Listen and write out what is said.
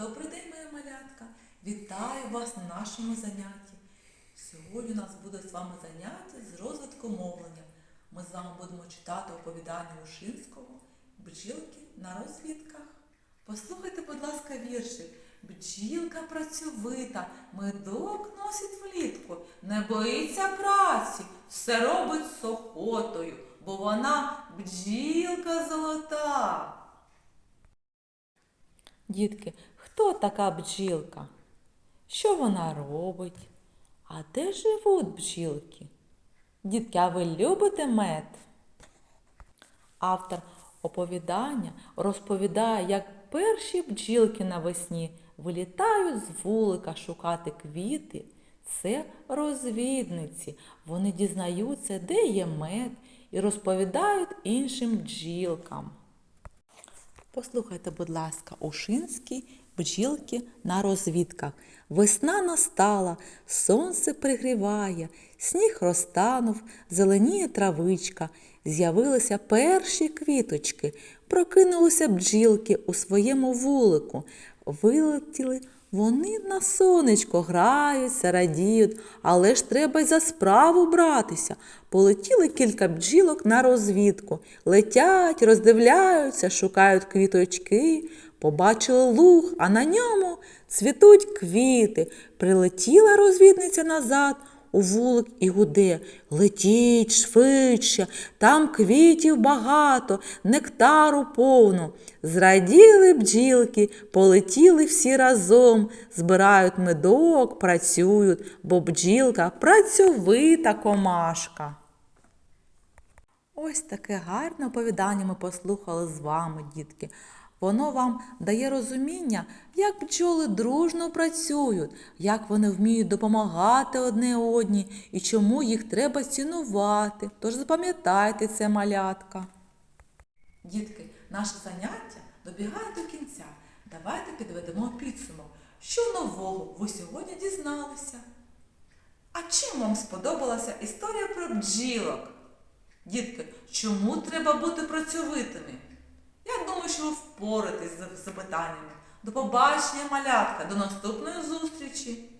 Добрий день, моя малятка! Вітаю вас на нашому занятті. Сьогодні у нас буде з вами заняття з розвитку мовлення. Ми з вами будемо читати оповідання Ушинського Бджілки на розвідках. Послухайте, будь ласка, віршик. Бджілка працьовита, медок носить влітку, не боїться праці, все робить з охотою, бо вона бджілка золота. Дітки, хто така бджілка? Що вона робить? А де живуть бджілки? Дітки, а ви любите мед? Автор оповідання розповідає, як перші бджілки навесні вилітають з вулика шукати квіти. Це розвідниці. Вони дізнаються, де є мед, і розповідають іншим бджілкам. Послухайте, будь ласка, Ушинські бджілки на розвідках. Весна настала, сонце пригріває, сніг розтанув, зеленіє травичка, з'явилися перші квіточки, прокинулися бджілки у своєму вулику, вилетіли. Вони на сонечко граються, радіють, але ж треба й за справу братися. Полетіли кілька бджілок на розвідку. Летять, роздивляються, шукають квіточки. Побачили луг, а на ньому цвітуть квіти. Прилетіла розвідниця назад у вулик і гуде. Летіть швидше, там квітів багато, нектару повно. Зраділи бджілки, полетіли всі разом, збирають медок, працюють, бо бджілка працьовита комашка. Ось таке гарне оповідання ми послухали з вами, дітки. Воно вам дає розуміння, як бджоли дружно працюють, як вони вміють допомагати одне одній і чому їх треба цінувати. Тож запам'ятайте це малятка. Дітки, наше заняття добігає до кінця. Давайте підведемо підсумок. Що нового ви сьогодні дізналися? А чим вам сподобалася історія про бджілок? Дітки, чому треба бути працьовитими? Я впоратись з запитаннями. До побачення, малятка, до наступної зустрічі!